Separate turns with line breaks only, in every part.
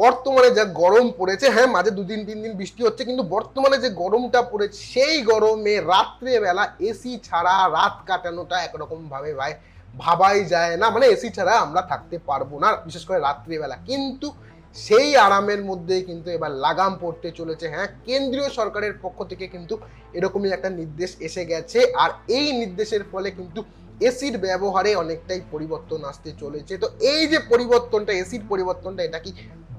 বর্তমানে যা গরম পড়েছে হ্যাঁ মাঝে দুদিন, তিন দিন বৃষ্টি হচ্ছে, কিন্তু বর্তমানে যে গরমটা পড়েছে, সেই গরমে রাত্রেবেলা এসি ছাড়া রাত কাটানোটা একরকম ভাবে ভাই ভাবাই যায় না। মানে এসি ছাড়া আমরা থাকতে পারব না, বিশেষ করে রাত্রিবেলা। কিন্তু সেই আরামের মধ্যে কিন্তু এবার লাগাম পড়তে চলেছে হ্যাঁ। কেন্দ্রীয় সরকারের পক্ষ থেকে কিন্তু এরকমই একটা নির্দেশ এসে গেছে, আর এই নির্দেশের ফলে কিন্তু এসির ব্যবহারে অনেকটাই পরিবর্তন আসতে চলেছে। তো এই যে পরিবর্তনটা এসির পরিবর্তনটা, এটা কি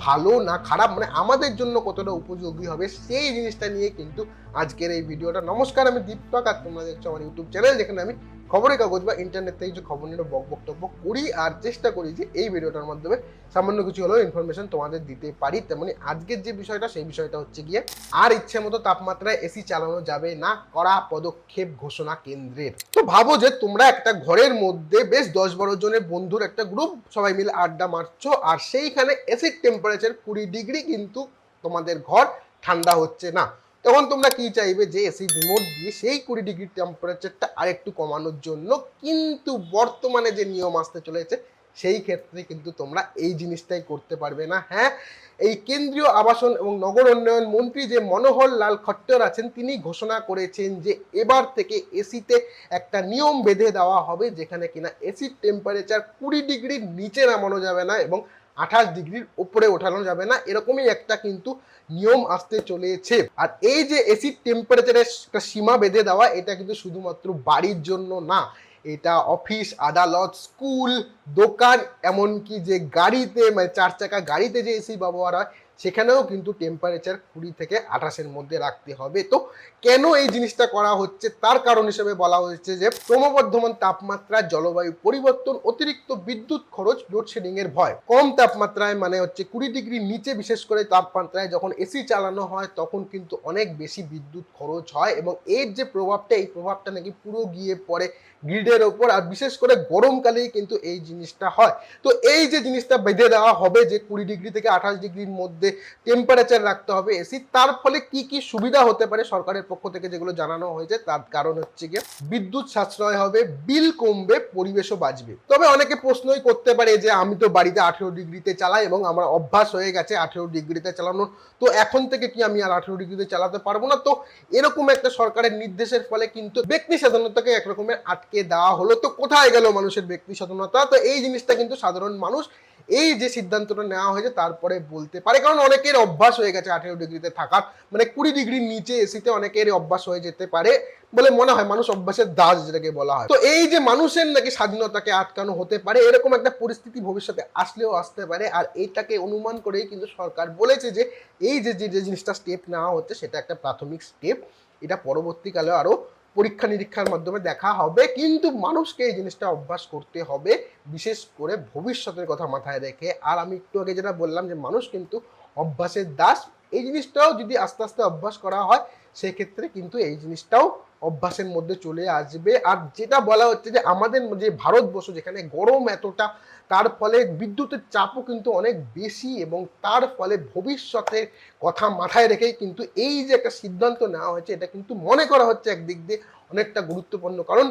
ভালো না খারাপ মানে আমাদের জন্য কতটা উপযোগী হবে সেই জিনিসটা নিয়ে কিন্তু আজকের এই ভিডিওটা। নমস্কার, আমি দীপক আর তোমরা দেখছ আমার ইউটিউব চ্যানেল, যেখানে আমি খবরের কাগজ বা ইন্টারনেট থেকে কিছু খবর নিয়ে বক বক্তব্য করি আর চেষ্টা করি যে এই ভিডিওটার মাধ্যমে সামান্য কিছু হলেও ইনফরমেশন তোমাদের দিতে পারি। তেমনি আজকের যে বিষয়টা, সেই বিষয়টা হচ্ছে গিয়ে আর ইচ্ছে মতো তাপমাত্রায় এসি চালানো যাবে না করা পদক্ষেপ ঘোষণা কেন্দ্রের। তো ভাবো যে তোমরা একটা ঘরের মধ্যে বেশ দশ বারো জনের বন্ধুর একটা গ্রুপ সবাই মিলে আড্ডা মারছো আর সেইখানে এসির টেম্পারেচার কুড়ি ডিগ্রি কিন্তু তোমাদের ঘর ঠান্ডা হচ্ছে না। তখন তোমরা কি চাইবে? যে এসি রিমোট দিয়ে সেই কুড়ি ডিগ্রি টেম্পারেচারটা আরেকটু কমানোর জন্য কিন্তু বর্তমানে যে নিয়ম আসতে চলেছে, সেই ক্ষেত্রে কিন্তু তোমরা এই জিনিসটাই করতে পারবে না। হ্যাঁ এই কেন্দ্রীয় আবাসন এবং নগর উন্নয়ন মন্ত্রী যে মনোহর লাল খট্টর আছেন, তিনি ঘোষণা করেছেন যে এবার থেকে এসিতে একটা নিয়ম বেঁধে দেওয়া হবে যেখানে কিনা এসির টেম্পারেচার কুড়ি ডিগ্রির নিচে নামানো যাবে না এবং আঠাশ ডিগ্রির উপরে ওঠানো যাবে না, এরকমই একটা কিন্তু নিয়ম আসতে চলেছে। আর এই যে এসির টেম্পারেচারের একটা সীমা বেঁধে দেওয়া, এটা কিন্তু শুধুমাত্র বাড়ির জন্য না এটা অফিস, আদালত, স্কুল, দোকান, এমনকি যে গাড়িতে মানে চার চাকা গাড়িতে যে এসি ব্যবহার হয়, সেখানেও কিন্তু টেম্পারেচার কুড়ি থেকে আঠাশের মধ্যে রাখতে হবে। তো কেন এই জিনিসটা করা হচ্ছে? তার কারণ হিসেবে বলা হয়েছে যে, ক্রমবর্ধমান তাপমাত্রা জলবায়ু পরিবর্তন, অতিরিক্ত বিদ্যুৎ খরচ লোডশেডিং এর ভয়। কম তাপমাত্রায় মানে হচ্ছে কুড়ি ডিগ্রি নিচে বিশেষ করে তাপমাত্রায় যখন এসি চালানো হয়, তখন কিন্তু অনেক বেশি বিদ্যুৎ খরচ হয় এবং এর যে প্রভাবটা, এই প্রভাবটা নাকি পুরো গিয়ে পড়ে গ্রিডের ওপর আর বিশেষ করে গরমকালেই কিন্তু এই জিনিসটা হয়। তো এই যে জিনিসটা বেঁধে দেওয়া হবে যে কুড়ি ডিগ্রি থেকে আঠাশ ডিগ্রির মধ্যে টেম্পারেচার রাখতে হবে এসি, তার ফলে কি কি সুবিধা হতে পারে সরকারের পক্ষ থেকে যেগুলো জানানো হয়েছে, তার কারণ হচ্ছে গিয়ে বিদ্যুৎ সাশ্রয় হবে, বিল কমবে, পরিবেশও বাঁচবে। তবে অনেকে প্রশ্নই করতে পারে যে আমি তো বাড়িতে আঠেরো ডিগ্রিতে চালাই এবং আমার অভ্যাস হয়ে গেছে আঠেরো ডিগ্রিতে চালানো, তো এখন থেকে কি আমি আর আঠেরো ডিগ্রিতে চালাতে পারব না? তো এরকম একটা সরকারের নির্দেশের ফলে কিন্তু ব্যক্তি স্বাধীনতাকে একরকমের আটকে দেওয়া হলো। তো কোথায় গেল মানুষের ব্যক্তি স্বাধীনতা তো এই জিনিসটা কিন্তু সাধারণ মানুষ এই যে সিদ্ধান্তটা নেওয়া হয়েছে তারপরে বলতে পারে। কারণ অনেকের অভ্যাস হয়ে গেছে আঠেরো ডিগ্রিতে থাকার। মানে কুড়ি ডিগ্রির নিচে এসিতে অনেকের অভ্যাস হয়ে যেতে পারে বলে মনে হয় মানুষ অভ্যাসের দাস যেটাকে বলা হয়। তো এই যে মানুষের নাকি স্বাধীনতাকে আটকানো হতে পারে, এরকম একটা পরিস্থিতি ভবিষ্যতে আসলেও আসতে পারে। আর এইটাকে অনুমান করেই কিন্তু সরকার বলেছে যে এই যে যে জিনিসটা স্টেপ নেওয়া হচ্ছে সেটা একটা প্রাথমিক স্টেপ এটা পরবর্তীকালে আরও পরীক্ষা নিরীক্ষার মাধ্যমে দেখা হবে, কিন্তু মানুষকে এই জিনিসটা অভ্যাস করতে হবে, বিশেষ করে ভবিষ্যতের কথা মাথায় রেখে। আর আমি একটু আগে যেটা বললাম যে, মানুষ কিন্তু অভ্যাসের দাস। এই জিনিসটাও যদি আস্তে আস্তে অভ্যাস করা হয়, সেক্ষেত্রে কিন্তু এই জিনিসটাও অভ্যাসের মধ্যে চলে আসবে। আর যেটা বলা হচ্ছে যে আমাদের যে ভারতবর্ষ যেখানে গরম এতটা, তার ফলে বিদ্যুতের চাপও কিন্তু অনেক বেশি এবং তার ফলে ভবিষ্যতের কথা মাথায় রেখেই কিন্তু এই যে একটা সিদ্ধান্ত নেওয়া হয়েছে, এটা কিন্তু মনে করা হচ্ছে একদিক দিয়ে অনেকটা গুরুত্বপূর্ণ। কারণ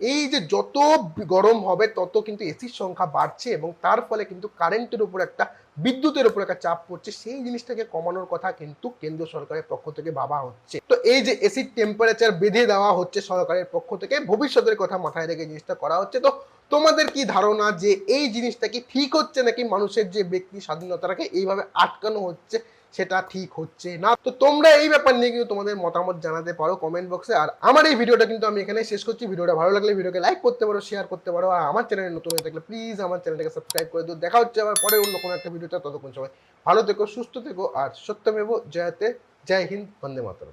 এই যে যত গরম হবে, তত কিন্তু এসির সংখ্যা বাড়ছে এবং তার ফলে কিন্তু কারেন্টের উপর একটা বিদ্যুতের উপর একটা চাপ পড়ছে, সেই জিনিসটাকে কমানোর কথা কিন্তু কেন্দ্র সরকারের পক্ষ থেকে ভাবা হচ্ছে। তো এই যে এসির টেম্পারেচার বেঁধে দেওয়া হচ্ছে সরকারের পক্ষ থেকে, ভবিষ্যতের কথা মাথায় রেখে জিনিসটা করা হচ্ছে। তো তোমাদের কি ধারণা যে এই জিনিসটা কি ঠিক হচ্ছে নাকি মানুষের যে ব্যক্তি স্বাধীনতাটাকে এইভাবে আটকানো হচ্ছে? সেটা ঠিক হচ্ছে না। তো তোমরা এই ব্যাপার নিয়ে কিন্তু তোমাদের মতামত জানাতে পারো কমেন্ট বক্সে আর আমার এই ভিডিওটা কিন্তু আমি এখানে শেষ করছি। ভিডিওটা ভালো লাগলে ভিডিওকে লাইক করতে পারো শেয়ার করতে পারো। আর আমার চ্যানেলে নতুন হয়ে থাকলে প্লিজ আমার চ্যানেলটাকে সাবস্ক্রাইব করে দিও। দেখা হচ্ছে আবার পরে অন্য কোনো একটা ভিডিওতে। ততক্ষণ সময় ভালো থেকো, সুস্থ থেকো। আর সত্যমেব জয়তে জয় হিন্দ, বন্দে মাতরম।